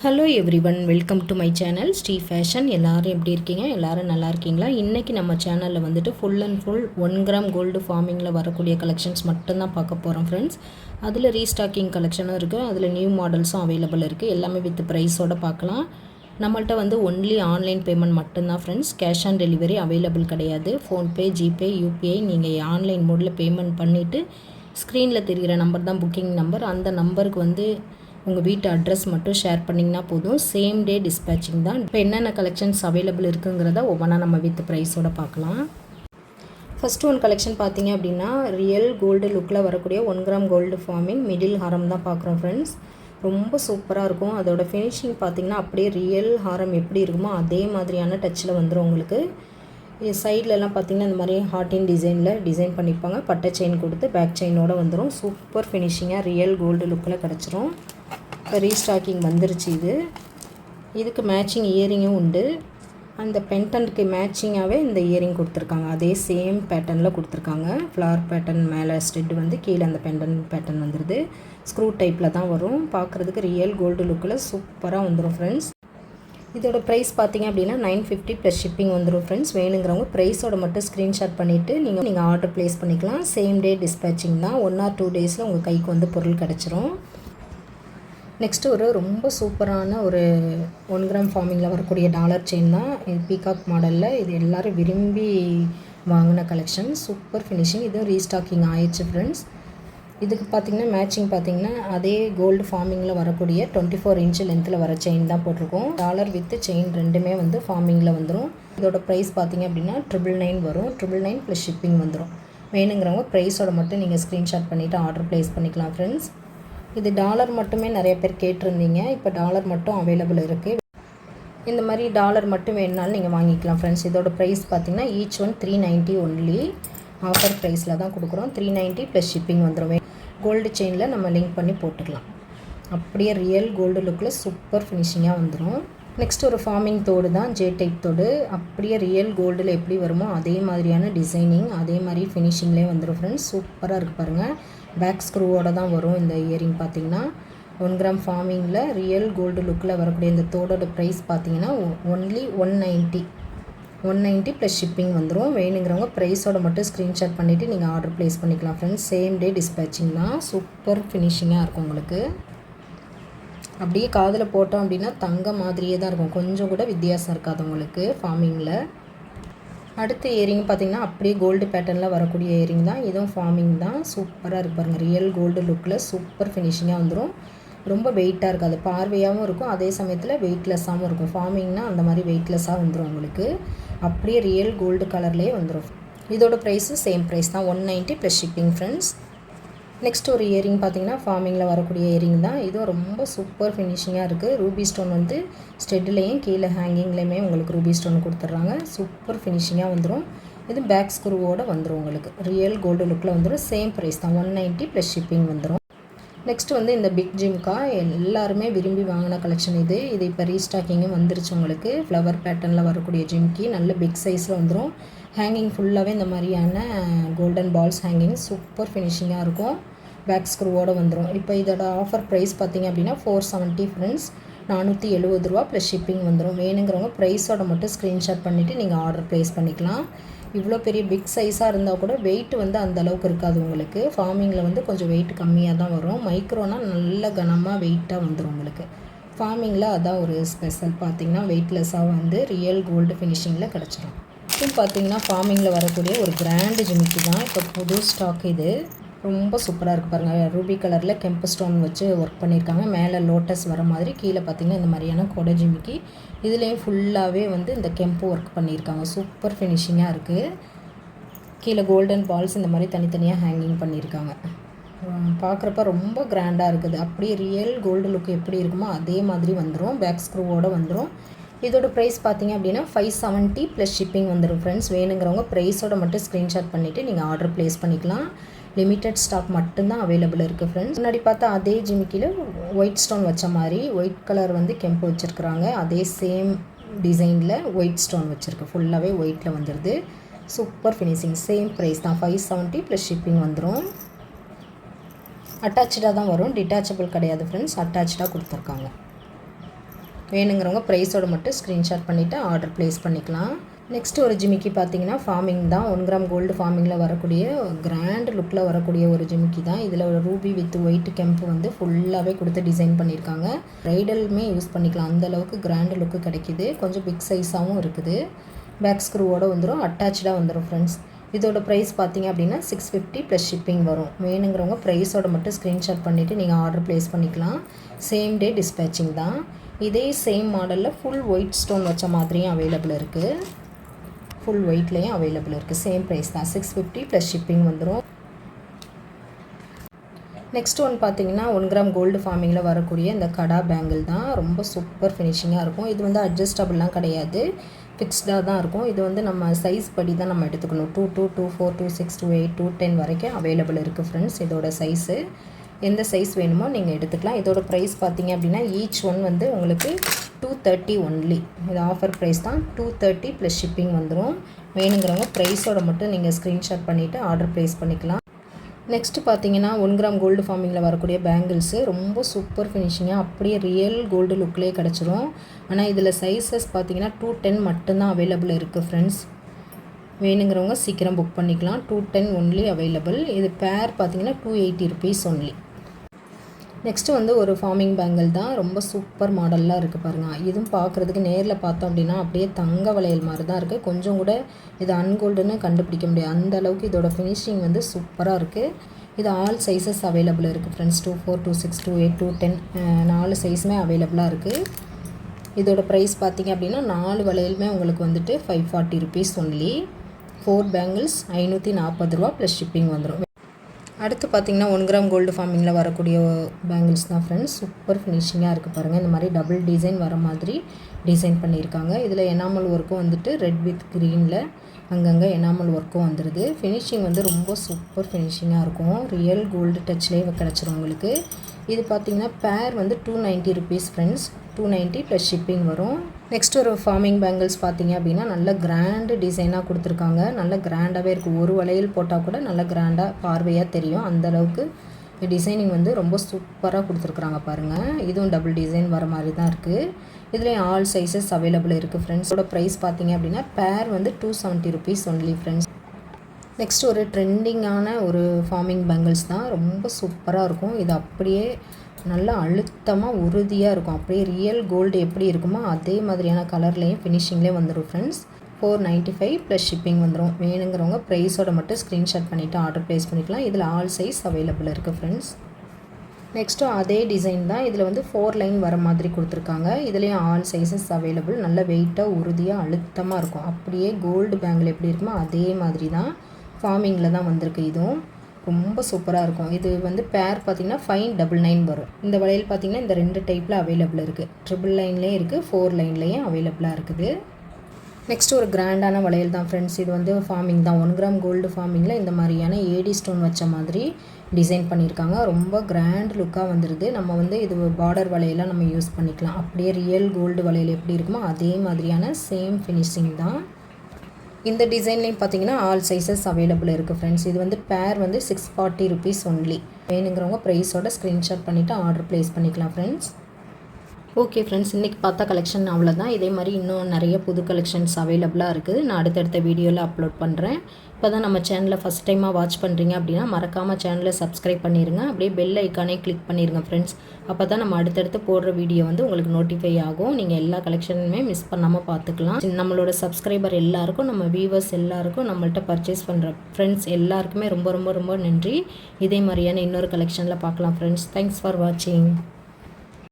Hello everyone welcome to my channel Shri fashion எல்லோரும் எப்படி இருக்கீங்க? எல்லோரும் நல்லா இருக்கீங்களா? இன்றைக்கி நம்ம சேனலில் வந்துட்டு full and full one gram gold ஃபார்மிங்கில் வரக்கூடிய கலெக்ஷன்ஸ் மட்டும்தான் பார்க்க போகிறோம் ஃப்ரெண்ட்ஸ் அதில் ரீஸ்டாக்கிங் கலெக்ஷனும் இருக்குது அதில் நியூ மாடல்ஸும் அவைலபிள் இருக்குது எல்லாமே வித் ப்ரைஸோடு பார்க்கலாம். நம்மள்ட்ட வந்து ஒன்லி ஆன்லைன் பேமெண்ட் மட்டும்தான் friends cash on delivery available கிடையாது. ஃபோன்பே ஜிபே யூபிஐ நீங்கள் ஆன்லைன் மோடில் பேமெண்ட் பண்ணிவிட்டு ஸ்க்ரீனில் தெரிகிற நம்பர் தான் புக்கிங் நம்பர் அந்த நம்பருக்கு வந்து உங்கள் வீட்டு அட்ரஸ் மட்டும் ஷேர் பண்ணிங்கன்னா போதும். சேம் டே டிஸ்பேச்சிங் தான். இப்போ என்னென்ன கலெக்ஷன்ஸ் அவைலபிள் இருக்குங்கிறத ஒவ்வொன்றா நம்ம வித் ப்ரைஸோட பார்க்கலாம். ஃபஸ்ட்டு ஒன் கலெக்ஷன் பார்த்தீங்க அப்படின்னா ரியல் கோல்டு லுக்கில் வரக்கூடிய one gram gold forming middle ஹாரம் தான் பார்க்குறோம் ஃப்ரெண்ட்ஸ் ரொம்ப சூப்பராக இருக்கும். அதோட ஃபினிஷிங் பார்த்தீங்கன்னா அப்படியே ரியல் ஹாரம் எப்படி இருக்குமோ அதே மாதிரியான டச்சில் வந்துடும் உங்களுக்கு. சைட்லலாம் பார்த்திங்கன்னா இந்த மாதிரி ஹார்டின் டிசைனில் டிசைன் பண்ணிப்பாங்க. பட்டை செயின் கொடுத்து பேக் செயினோடு வந்துடும் சூப்பர் ஃபினிஷிங்காக ரியல் கோல்டு லுக்கில் கிடச்சிரும். இப்போ ரீஸ்டாக்கிங் வந்துருச்சு இது. இதுக்கு மேட்சிங் இயரிங்கும் உண்டு. அந்த பென்டன்ட்க்கு மேட்சிங்காகவே இந்த இயரிங் கொடுத்துருக்காங்க. அதே சேம் பேட்டர்னில் கொடுத்துருக்காங்க. ஃப்ளவர் பேட்டர்ன் மேலே ஸ்டெட் வந்து கீழே அந்த பென்டன் பேட்டர்ன் வந்துடுது ஸ்க்ரூ டைப்பில் தான் வரும். பார்க்குறதுக்கு ரியல் கோல்டு லுக்கில் சூப்பராக வந்துடும் ஃப்ரெண்ட்ஸ் இதோட ப்ரைஸ் பார்த்தீங்க அப்படின்னா நைன் ஃபிஃப்டி ப்ளஸ் ஷிப்பிங் வந்துடும் ஃப்ரெண்ட்ஸ் வேணுங்கிறவங்க ப்ரைஸோட மட்டும் ஸ்க்ரீன்ஷாட் பண்ணிவிட்டு நீங்கள் நீங்கள் ஆர்டர் ப்ளேஸ் பண்ணிக்கலாம். சேம் டே டிஸ்பேச்சிங் தான். ஒன் ஆர் டூ டேஸில் உங்கள் கைக்கு வந்து பொருள் கிடச்சிரும். நெக்ஸ்ட்டு ஒரு ரொம்ப சூப்பரான ஒரு ஒன் கிராம் ஃபார்மிங்கில் வரக்கூடிய டாலர் செயின் தான். இது பீகாக் மாடலில் இது எல்லோரும் விரும்பி வாங்கின கலெக்ஷன் சூப்பர் ஃபினிஷிங் இதுவும் ரீஸ்டாக்கிங் ஆயிடுச்சு ஃப்ரெண்ட்ஸ் இதுக்கு பார்த்திங்கன்னா மேட்சிங் பார்த்திங்கன்னா அதே கோல்டு ஃபார்மிங்கில் வரக்கூடிய டுவெண்ட்டி ஃபோர் இன்ச்சு லென்த்தில் வர செயின் தான் போட்டிருக்கோம். டாலர் வித் செயின் ரெண்டுமே வந்து ஃபார்மிங்கில் வந்துடும் இதோட ப்ரைஸ் பார்த்திங்க அப்படின்னா ட்ரிபிள் நைன் வரும். ட்ரிபிள் நைன் ப்ளஸ் ஷிப்பிங் வந்துடும் வேணுங்கிறவங்க ப்ரைஸோட மட்டும் நீங்கள் ஸ்க்ரீன்ஷாட் பண்ணிவிட்டு ஆர்டர் ப்ளேஸ் பண்ணிக்கலாம் ஃப்ரெண்ட்ஸ் இது டாலர் மட்டுமே நிறைய பேர் கேட்டிருந்தீங்க. இப்போ டாலர் மட்டும் அவைலபிள் இருக்குது இந்த மாதிரி டாலர் மட்டும் வேணுனாலும் நீங்கள் வாங்கிக்கலாம் ஃப்ரெண்ட்ஸ் இதோட ப்ரைஸ் பார்த்தீங்கன்னா each one three ninety only offer ப்ரைஸில் தான் கொடுக்குறோம். த்ரீ நைன்ட்டி ப்ளஸ் ஷிப்பிங் வந்துடும் கோல்டு செயினில் நம்ம லிங்க் பண்ணி போட்டுக்கலாம். அப்படியே ரியல் கோல்டு லுக்கில் சூப்பர் ஃபினிஷிங்காக வந்துடும் நெக்ஸ்ட் ஒரு ஃபார்மிங் தோடு தான் ஜே டைப் தோடு. அப்படியே ரியல் கோல்டில் எப்படி வருமோ அதே மாதிரியான டிசைனிங் அதே மாதிரி ஃபினிஷிங்லேயே வந்துடும் ஃப்ரெண்ட்ஸ் சூப்பராக இருக்குது பாருங்கள் பேக் ஸ்க்ரூவோட தான் வரும் இந்த இயரிங் பார்த்திங்கன்னா ஒன் கிராம் ஃபார்மிங்கில் ரியல் கோல்டு லுக்கில் வரக்கூடிய இந்த தோடோட ப்ரைஸ் பார்த்தீங்கன்னா only one ninety one ninety plus shipping வந்துடும் வேணுங்கிறவங்க ப்ரைஸோட மட்டும் ஸ்க்ரீன்ஷாட் பண்ணிவிட்டு நீங்கள் ஆர்டர் ப்ளேஸ் பண்ணிக்கலாம் ஃப்ரெண்ட்ஸ் சேம் டே டிஸ்பேச்சிங் தான். சூப்பர் ஃபினிஷிங்காக இருக்கும் உங்களுக்கு. அப்படியே காதில் போட்டோம் அப்படின்னா தங்க மாதிரியே தான் இருக்கும். கொஞ்சம் கூட வித்தியாசம் இருக்காது உங்களுக்கு ஃபார்மிங்கில் அடுத்த இயரிங் பார்த்திங்கன்னா அப்படியே கோல்டு பேட்டர்னில் வரக்கூடிய இயரிங் தான். இதுவும் ஃபார்மிங் தான். சூப்பராக இருப்பாருங்க பாருங்கள் ரியல் கோல்டு லுக்கில் சூப்பர் ஃபினிஷிங்காக வந்துடும் ரொம்ப வெயிட்டாக இருக்காது. பார்வையாகவும் இருக்கும். அதே சமயத்தில் வெயிட்லெஸ்ஸாகவும் இருக்கும். ஃபார்மிங்னால் அந்த மாதிரி வெயிட்லெஸ்ஸாக வந்துடும் உங்களுக்கு. அப்படியே ரியல் கோல்டு கலர்லேயே வந்துடும் இதோட ப்ரைஸு சேம் ப்ரைஸ் தான். One ninety plus shipping friends next ஒரு இயரிங் பார்த்தீங்கன்னா ஃபார்மிங்கில் வரக்கூடிய இயரிங் தான். இதுவும் ரொம்ப சூப்பர் ஃபினிஷிங்காக இருக்குது ரூபி ஸ்டோன் வந்து ஸ்டெட்லேயும் கீழே ஹேங்கிங்லேயுமே உங்களுக்கு ரூபி ஸ்டோன் கொடுத்துட்றாங்க சூப்பர் ஃபினிஷிங்காக வந்துடும் இது பேக் ஸ்க்ரூவோடு வந்துடும் உங்களுக்கு. ரியல் கோல்டு லுக்கில் வந்துடும் சேம் ப்ரைஸ் தான். ஒன் நைன்ட்டி ப்ளஸ் ஷிப்பிங் வந்துடும் நெக்ஸ்ட் வந்து இந்த பிக் ஜிம்கா எல்லாருமே விரும்பி வாங்கின கலெக்ஷன் இது. இது இப்போ ரீஸ்டாக்கிங்கும் வந்துருச்சு உங்களுக்கு. ஃப்ளவர் பேட்டர்னில் வரக்கூடிய ஜிம்கி நல்ல பிக் சைஸில் வந்துடும் ஹேங்கிங் ஃபுல்லாகவே இந்த மாதிரியான கோல்டன் பால்ஸ் ஹேங்கிங் சூப்பர் ஃபினிஷிங்காக இருக்கும். பேக் ஸ்க்ரூவோடு வந்துடும் இப்போ இதோட ஆஃபர் ப்ரைஸ் பார்த்திங்க அப்படின்னா ஃபோர் செவன்ட்டி ஃப்ரெண்ட்ஸ் நானூற்றி எழுபது ரூபா ப்ளஸ் ஷிப்பிங் வந்துடும் வேணுங்கிறவங்க ப்ரைஸோட மட்டும் ஸ்க்ரீன்ஷாட் பண்ணிவிட்டு நீங்கள் ஆர்டர் ப்ளேஸ் பண்ணிக்கலாம். இவ்வளோ பெரிய பிக் சைஸாக இருந்தால் கூட வெயிட் வந்து அந்த அளவுக்கு இருக்காது உங்களுக்கு. ஃபார்மிங்கில் வந்து கொஞ்சம் வெயிட் கம்மியாக தான் வரும். மைக்ரோனால் நல்ல கனமாக வெயிட்டாக வந்துடும் உங்களுக்கு. ஃபார்மிங்கில் அதான் ஒரு ஸ்பெஷல் பார்த்திங்கன்னா வெயிட்லெஸ்ஸாக வந்து ரியல் கோல்டு ஃபினிஷிங்கில் கிடச்சிரும். இதுவும் பார்த்தீங்கன்னா ஃபார்மிங்கில் வரக்கூடிய ஒரு கிராண்டு ஜிமிக்கி தான். இப்போ புது ஸ்டாக் இது. ரொம்ப சூப்பராக இருக்குது பாருங்கள் ரூபி கலரில் கெம்பு ஸ்டோன் வச்சு ஒர்க் பண்ணியிருக்காங்க மேலே லோட்டஸ் வர மாதிரி கீழே பார்த்தீங்கன்னா இந்த மாதிரியான கொடை ஜிமிக்கி. இதுலேயும் ஃபுல்லாகவே வந்து இந்த கெம்பு ஒர்க் பண்ணியிருக்காங்க சூப்பர் ஃபினிஷிங்காக இருக்குது கீழே கோல்டன் பால்ஸ் இந்த மாதிரி தனித்தனியாக ஹேங்கிங் பண்ணியிருக்காங்க பார்க்குறப்ப ரொம்ப கிராண்டாக இருக்குது. அப்படியே ரியல் கோல்டு லுக் எப்படி இருக்குமோ அதே மாதிரி வந்துடும் பேக் ஸ்க்ரூவோடு வந்துடும் இதோட ப்ரைஸ் பார்த்தீங்க அப்படின்னா ஃபைவ் செவன்ட்டி ப்ளஸ் ஷிப்பிங் வந்துடும் ஃப்ரெண்ட்ஸ் வேணுங்கிறவங்க ப்ரைஸோட மட்டும் ஸ்க்ரீன்ஷாட் பண்ணிவிட்டு நீங்கள் ஆர்டர் ப்ளேஸ் பண்ணிக்கலாம். லிமிட்டட் ஸ்டாக் மட்டும்தான் அவைலபிள் இருக்குது ஃப்ரெண்ட்ஸ் முன்னாடி பார்த்தா அதே ஜிமிக்கியில் ஒயிட் ஸ்டோன் வச்ச மாதிரி ஒயிட் கலர் வந்து கெம்பு வச்சுருக்குறாங்க. அதே சேம் டிசைனில் ஒயிட் ஸ்டோன் வச்சுருக்கு. ஃபுல்லாகவே ஒயிட்டில் வந்துடுது சூப்பர் ஃபினிஷிங் சேம் ப்ரைஸ் தான். ஃபைவ் செவன்ட்டி ப்ளஸ் ஷிப்பிங் வந்துடும் அட்டாச்சாக தான் வரும். டிட்டாச்சபிள் கிடையாது ஃப்ரெண்ட்ஸ் அட்டாச்சாக கொடுத்துருக்காங்க. வேணுங்கிறவங்க ப்ரைஸோடு மட்டும் ஸ்க்ரீன்ஷாட் பண்ணிவிட்டு ஆர்டர் ப்ளேஸ் பண்ணிக்கலாம். நெக்ஸ்ட் ஒரு ஜிமிக்கி பார்த்தீங்கன்னா ஃபார்மிங் தான். ஒன் கிராம் கோல்டு ஃபார்மிங்கில் வரக்கூடிய கிராண்ட் லுக்கில் வரக்கூடிய ஒரு ஜிமிக்கி தான். இதில் ஒரு ரூபி வித் ஒயிட் கெம்ப் வந்து ஃபுல்லாகவே கொடுத்து டிசைன் பண்ணியிருக்காங்க ப்ரைடலுமே யூஸ் பண்ணிக்கலாம். அந்தளவுக்கு கிராண்ட் லுக்கு கிடைக்கிது. கொஞ்சம் பிக் சைஸாகவும் இருக்குது. பேக் ஸ்க்ரூவோடு வந்துடும் அட்டாச்சாக வந்துடும் ஃப்ரெண்ட்ஸ் இதோட ப்ரைஸ் பார்த்தீங்க அப்படின்னா சிக்ஸ் ஃபிஃப்டி ப்ளஸ் ஷிப்பிங் வரும். வேணுங்கிறவங்க ப்ரைஸோட மட்டும் ஸ்க்ரீன்ஷாட் பண்ணிவிட்டு நீங்கள் ஆர்டர் ப்ளேஸ் பண்ணிக்கலாம். சேம் டே டிஸ்பேச்சிங் தான். இதே சேம் மாடலில் ஃபுல் ஒயிட் ஸ்டோன் வச்ச மாதிரியும் அவைலபிள் இருக்குது ஃபுல் ஒயிட்லேயும் அவைலபிள் இருக்குது சேம் ப்ரைஸ் தான். சிக்ஸ் ஃபிஃப்டி ப்ளஸ் ஷிப்பிங் வந்துடும் நெக்ஸ்ட் ஒன் பார்த்தீங்கன்னா ஒன் கிராம் கோல்டு ஃபார்மிங்கில் வரக்கூடிய இந்த கடா பேங்கிள் தான். ரொம்ப சூப்பர் ஃபினிஷிங்காக இருக்கும். இது வந்து அட்ஜஸ்டபுள்லாம் கிடையாது. ஃபிக்ஸ்டாக தான் இருக்கும். இது வந்து நம்ம சைஸ் படி தான் நம்ம எடுத்துக்கணும். Two two two four two six two eight two ten வரைக்கும் அவைலபிள் இருக்குது ஃப்ரெண்ட்ஸ் இதோட சைஸு எந்த சைஸ் வேணுமோ நீங்கள் எடுத்துக்கலாம். இதோட ப்ரைஸ் பார்த்தீங்க அப்படின்னா ஈச் ஒன் வந்து உங்களுக்கு டூ தேர்ட்டி ஒன்லி இது ஆஃபர் ப்ரைஸ் தான். டூ தேர்ட்டி ப்ளஸ் ஷிப்பிங் வந்துடும் வேணுங்கிறவங்க ப்ரைஸோட மட்டும் நீங்கள் ஸ்க்ரீன்ஷாட் பண்ணிவிட்டு ஆர்டர் ப்ளேஸ் பண்ணிக்கலாம். நெக்ஸ்ட்டு பார்த்தீங்கன்னா ஒன் கிராம் கோல்டு ஃபார்மிங்கில் வரக்கூடிய பேங்கிள்ஸு ரொம்ப சூப்பர் ஃபினிஷிங்காக அப்படியே ரியல் கோல்டு லுக்லேயே கிடச்சிரும். ஆனால் இதில் சைஸஸ் பார்த்தீங்கன்னா டூ டென் மட்டும்தான் அவைலபிள் இருக்குது ஃப்ரெண்ட்ஸ் வேணுங்கிறவங்க சீக்கிரம் புக் பண்ணிக்கலாம். டூ டென் ஒன்லி அவைலபிள் இது பேர் பார்த்தீங்கன்னா two eighty rupees only next வந்து ஒரு ஃபார்மிங் பேங்கிள் தான். ரொம்ப சூப்பர் மாடல்லாம் இருக்குது பாருங்கள் இதுவும் பார்க்குறதுக்கு நேரில் பார்த்தோம் அப்படின்னா அப்படியே தங்க வளையல் மாதிரி தான் இருக்குது கொஞ்சம் கூட இது அன்கோல்டுன்னு கண்டுபிடிக்க முடியாது. அந்த அளவுக்கு இதோட ஃபினிஷிங் வந்து சூப்பராக இருக்குது இது ஆல் சைஸஸ் அவைலபிள் இருக்குது friends two four two six two eight two ten நாலு சைஸுமே அவைலபிளாக இருக்குது இதோட ப்ரைஸ் பார்த்திங்க அப்படின்னா நாலு வளையலுமே உங்களுக்கு வந்துட்டு five forty rupees only four bangles ஐநூற்றி நாற்பது ரூபா ப்ளஸ் ஷிப்பிங் வந்துடும் அடுத்து பார்த்திங்கன்னா ஒன் கிராம் கோல்டு ஃபார்மிங்கில் வரக்கூடிய பேங்கிள்ஸ் தான் ஃப்ரெண்ட்ஸ் சூப்பர் ஃபினிஷிங்காக இருக்குது பாருங்கள் இந்த மாதிரி டபுள் டிசைன் வர மாதிரி டிசைன் பண்ணியிருக்காங்க. இதில் எனாமல் ஒர்க்கும் வந்துட்டு ரெட் வித் க்ரீனில் அங்கங்கே எனாமல் ஒர்க்கும் வந்துடுது ஃபினிஷிங் வந்து ரொம்ப சூப்பர் ஃபினிஷிங்காக இருக்கும். ரியல் கோல்டு டச்லேயே கிடச்சிரும் உங்களுக்கு. இது பார்த்திங்கன்னா பேர் வந்து two ninety rupees friends two ninety plus shipping வரும். நெக்ஸ்ட் ஒரு ஃபார்மிங் பேங்கிள்ஸ் பார்த்தீங்க அப்படின்னா நல்ல கிராண்டு டிசைனாக கொடுத்துருக்காங்க. நல்ல கிராண்டாகவே இருக்குது ஒரு வளையல் போட்டால் கூட நல்ல கிராண்டாக பார்வையாக தெரியும். அந்தளவுக்கு டிசைனிங் வந்து ரொம்ப சூப்பராக கொடுத்துருக்குறாங்க பாருங்கள் இதுவும் டபுள் டிசைன் வர மாதிரி தான் இருக்குது இதுலேயும் ஆல் சைஸஸ் அவைலபிள் இருக்குது ஃப்ரெண்ட்ஸோட ப்ரைஸ் பார்த்தீங்க அப்படின்னா பேர் வந்து two seventy rupees only friends next ஒரு ட்ரெண்டிங்கான ஒரு ஃபார்மிங் பேங்கிள்ஸ் தான். ரொம்ப சூப்பராக இருக்கும். இது அப்படியே நல்லா அழுத்தமாக உறுதியாக இருக்கும். அப்படியே ரியல் கோல்டு எப்படி இருக்குமோ அதே மாதிரியான கலர்லேயும் ஃபினிஷிங்லேயும் வந்துடும் friends four ninety five plus shipping வந்துடும் வேணுங்கிறவங்க ப்ரைஸோட மட்டும் ஸ்க்ரீன்ஷாட் பண்ணிவிட்டு ஆர்டர் ப்ளேஸ் பண்ணிக்கலாம். இதில் ஆல் சைஸ் அவைலபிள் இருக்குது ஃப்ரெண்ட்ஸ் நெக்ஸ்ட்டு அதே டிசைன் தான். இதில் வந்து ஃபோர் லைன் வர மாதிரி கொடுத்துருக்காங்க. இதுலேயும் ஆல் சைஸஸ் அவைலபிள் நல்ல வெயிட்டாக உறுதியாக அழுத்தமாக இருக்கும். அப்படியே கோல்டு பேங்கில் எப்படி இருக்குமோ அதே மாதிரி தான். ஃபார்மிங்கில் தான் வந்திருக்கு இதுவும். ரொம்ப சூப்பராக இருக்கும். இது வந்து பேர் பார்த்திங்கன்னா ஃபைவ் டபுள் நைன் வரும். இந்த வளையல் பார்த்திங்கன்னா இந்த ரெண்டு டைப்பில் அவைலபிள் இருக்குது ட்ரிபிள் லைன்லேயும் இருக்குது ஃபோர் லைன்லேயும் அவைலபிளாக இருக்குது. நெக்ஸ்ட் ஒரு கிராண்டான வளையல் தான் ஃப்ரெண்ட்ஸ் இது வந்து ஃபார்மிங் தான். ஒன் கிராம் கோல்டு ஃபார்மிங்கில் இந்த மாதிரியான ஏடி ஸ்டோன் வச்ச மாதிரி டிசைன் பண்ணியிருக்காங்க. ரொம்ப கிராண்ட் லுக்காக வந்துடுது நம்ம வந்து இது பார்டர் வளையலாம் நம்ம யூஸ் பண்ணிக்கலாம். அப்படியே ரியல் கோல்டு வளையல் எப்படி இருக்குமோ அதே மாதிரியான சேம் ஃபினிஷிங் தான். இந்த டிசைன்லேயும் பார்த்தீங்கன்னா ஆல் சைஸஸ் அவைலபிள் இருக்குது ஃப்ரெண்ட்ஸ் இது வந்து பேர் வந்து சிக்ஸ் ஃபார்ட்டி ருபீஸ் ஒன்லி வேணுங்கிறவங்க ப்ரைஸோட ஸ்க்ரீன்ஷாட் பண்ணிவிட்டு ஆர்டர் ப்ளேஸ் பண்ணிக்கலாம் ஃப்ரெண்ட்ஸ் ஓகே ஃப்ரெண்ட்ஸ் இன்றைக்கி பார்த்தா கலெக்ஷன் அவ்வளோதான் இதே மாதிரி இன்னும் நிறைய புது கலெக்ஷன்ஸ் அவைலபிளாக இருக்குது. நான் அடுத்தடுத்த வீடியோவில் அப்லோட் பண்ணுறேன் இப்போ தான் நம்ம சேனலை ஃபஸ்ட் டைமாக வாட்ச் பண்ணுறீங்க அப்படின்னா மறக்காமல் சேனலை சப்ஸ்கிரைப் பண்ணிடுங்க அப்படியே பெல் ஐக்கானே கிளிக் பண்ணிடுங்க ஃப்ரெண்ட்ஸ் அப்போ தான் நம்ம அடுத்தடுத்து போடுற வீடியோ வந்து உங்களுக்கு நோட்டிஃபை ஆகும். நீங்கள் எல்லா கலெக்ஷனுமே மிஸ் பண்ணாமல் பார்த்துக்கலாம். நம்மளோட சப்ஸ்கிரைபர் எல்லாருக்கும் நம்ம வியூவர்ஸ் எல்லாருக்கும் நம்மள்ட்ட பர்ச்சேஸ் பண்ணுற ஃப்ரெண்ட்ஸ் எல்லாருக்குமே ரொம்ப ரொம்ப ரொம்ப நன்றி. இதே மாதிரியான இன்னொரு கலெக்ஷனில் பார்க்கலாம் ஃப்ரெண்ட்ஸ் தேங்க்ஸ் ஃபார் வாட்சிங்